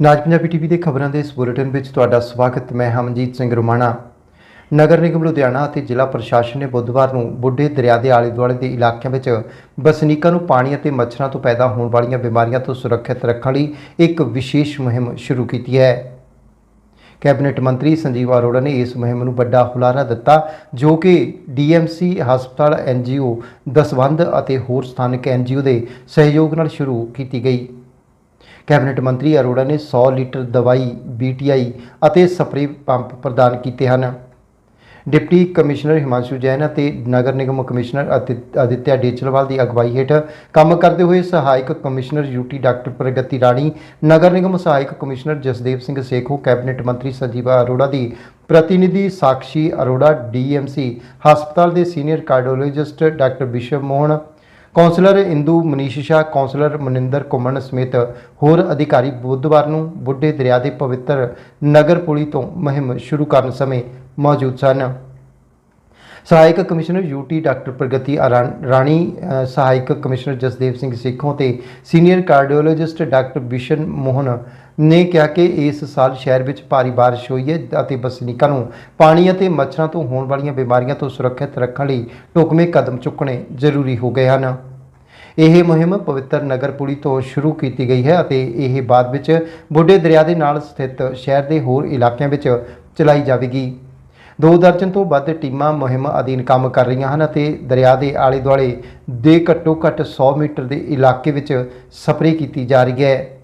ਨਾਜ Punjabi TV ਦੇ ਖਬਰਾਂ ਦੇ ਇਸ ਬੁਲੇਟਿਨ ਵਿੱਚ ਤੁਹਾਡਾ ਸਵਾਗਤ, ਮੈਂ ਹਮਜੀਤ ਸਿੰਘ ਰੁਮਾਣਾ। ਨਗਰ ਨਿਗਮ ਲੁਧਿਆਣਾ ਅਤੇ ਜ਼ਿਲ੍ਹਾ ਪ੍ਰਸ਼ਾਸਨ ਨੇ ਬੁੱਧਵਾਰ ਨੂੰ ਬੁੱਢੇ ਦਰਿਆ ਦੇ ਆਲੇ ਦੁਆਲੇ ਦੇ ਇਲਾਕਿਆਂ ਵਿੱਚ ਵਸਨੀਕਾਂ ਨੂੰ ਪਾਣੀ ਅਤੇ ਮੱਛਰਾਂ ਤੋਂ ਪੈਦਾ ਹੋਣ ਵਾਲੀਆਂ ਬਿਮਾਰੀਆਂ ਤੋਂ ਸੁਰੱਖਿਅਤ ਰੱਖਣ ਲਈ ਇੱਕ ਵਿਸ਼ੇਸ਼ ਮੁਹਿੰਮ ਸ਼ੁਰੂ ਕੀਤੀ ਹੈ। ਕੈਬਨਿਟ ਮੰਤਰੀ ਸੰਜੀਵ ਅਰੋੜਾ ਨੇ ਇਸ ਮੁਹਿੰਮ ਨੂੰ ਵੱਡਾ ਹੁਲਾਰਾ ਦਿੱਤਾ, ਜੋ ਕਿ ਡੀਐਮਸੀ ਹਸਪਤਾਲ ਐਨਜੀਓ ਦਸਵੰਧ ਅਤੇ ਹੋਰ ਸਥਾਨਕ ਐਨਜੀਓ ਦੇ ਸਹਿਯੋਗ ਨਾਲ ਸ਼ੁਰੂ ਕੀਤੀ ਗਈ। ਕੈਬਨਿਟ ਮੰਤਰੀ ਅਰੋੜਾ ਨੇ 100 ਲੀਟਰ ਦਵਾਈ ਬੀਟੀਆਈ ਅਤੇ ਸਪਰੇ ਪੰਪ ਪ੍ਰਦਾਨ ਕੀਤੇ ਹਨ। ਡਿਪਟੀ ਕਮਿਸ਼ਨਰ ਹਿਮਾਂਸ਼ੂ ਜੈਨ ਅਤੇ ਨਗਰ ਨਿਗਮ ਕਮਿਸ਼ਨਰ ਅਤਿ- ਅਦਿੱਤਿਆ ਡੇਚਲਵਾਲ ਦੀ ਅਗਵਾਈ ਹੇਠ ਕੰਮ ਕਰਦੇ ਹੋਏ ਸਹਾਇਕ commissioner UT doctor Pragati Rani, ਨਗਰ ਨਿਗਮ ਸਹਾਇਕ ਕਮਿਸ਼ਨਰ ਜਸਦੇਵ ਸਿੰਘ ਸੇਖੋ, ਕੈਬਨਿਟ ਮੰਤਰੀ ਸੰਜੀਵਾ ਅਰੋੜਾ ਦੀ ਪ੍ਰਤੀਨਿਧੀ ਸਾਕਸ਼ੀ ਅਰੋੜਾ ਡੀਐਮਸੀ ਹਸਪਤਾਲ ਦੇ senior cardiologist doctor Bishwa Mohan councillor Indu Manish Shah, councillor Maninder Kuman ਸਮੇਤ ਹੋਰ ਅਧਿਕਾਰੀ ਬੁੱਧਵਾਰ ਨੂੰ ਬੁੱਢੇ ਦਰਿਆ ਦੇ ਪਵਿੱਤਰ ਨਗਰ ਪੁਲੀ ਤੋਂ ਮੁਹਿੰਮ ਸ਼ੁਰੂ ਕਰਨ ਸਮੇਂ ਮੌਜੂਦ ਸਨ। ਸਹਾਇਕ ਕਮਿਸ਼ਨਰ ਯੂਟੀ ਡਾਕਟਰ ਪ੍ਰਗਤੀ ਅਰਾ- ਰਾਣੀ ਸਹਾਇਕ ਕਮਿਸ਼ਨਰ ਜਸਦੇਵ ਸਿੰਘ ਸਿੱਖੋਂ ਤੇ senior cardiologist doctor Bishan Mohan ਨੇ ਕਿਹਾ ਕਿ ਇਸ ਸਾਲ ਸ਼ਹਿਰ ਵਿੱਚ ਭਾਰੀ ਬਾਰਿਸ਼ ਹੋਈ ਹੈ ਅਤੇ ਵਸਨੀਕਾਂ ਨੂੰ ਪਾਣੀ ਅਤੇ ਮੱਛਰਾਂ ਤੋਂ ਹੋਣ ਵਾਲੀਆਂ ਬਿਮਾਰੀਆਂ ਤੋਂ ਸੁਰੱਖਿਅਤ ਰੱਖਣ ਲਈ ਢੁਕਵੇਂ ਕਦਮ ਚੁੱਕਣੇ ਜ਼ਰੂਰੀ ਹੋ ਗਏ ਹਨ। ਇਹ ਮੁਹਿੰਮ ਪਵਿੱਤਰ ਨਗਰ ਪੁਲੀ ਤੋਂ ਸ਼ੁਰੂ ਕੀਤੀ ਗਈ ਹੈ ਅਤੇ ਇਹ ਬਾਅਦ ਵਿੱਚ ਬੁੱਢੇ ਦਰਿਆ ਦੇ ਨਾਲ ਸਥਿਤ ਸ਼ਹਿਰ ਦੇ ਹੋਰ ਇਲਾਕਿਆਂ ਵਿੱਚ ਚਲਾਈ ਜਾਵੇਗੀ। ਦੋ ਦਰਜਨ ਤੋਂ ਵੱਧ ਟੀਮਾਂ ਮੁਹਿੰਮ ਅਧੀਨ ਕੰਮ ਕਰ ਰਹੀਆਂ ਹਨ ਅਤੇ ਦਰਿਆ ਦੇ ਆਲੇ ਦੁਆਲੇ ਦੇ ਘੱਟੋ ਘੱਟ 100 ਮੀਟਰ ਦੇ ਇਲਾਕੇ ਵਿੱਚ ਸਪਰੇਅ ਕੀਤੀ ਜਾ ਰਹੀ ਹੈ।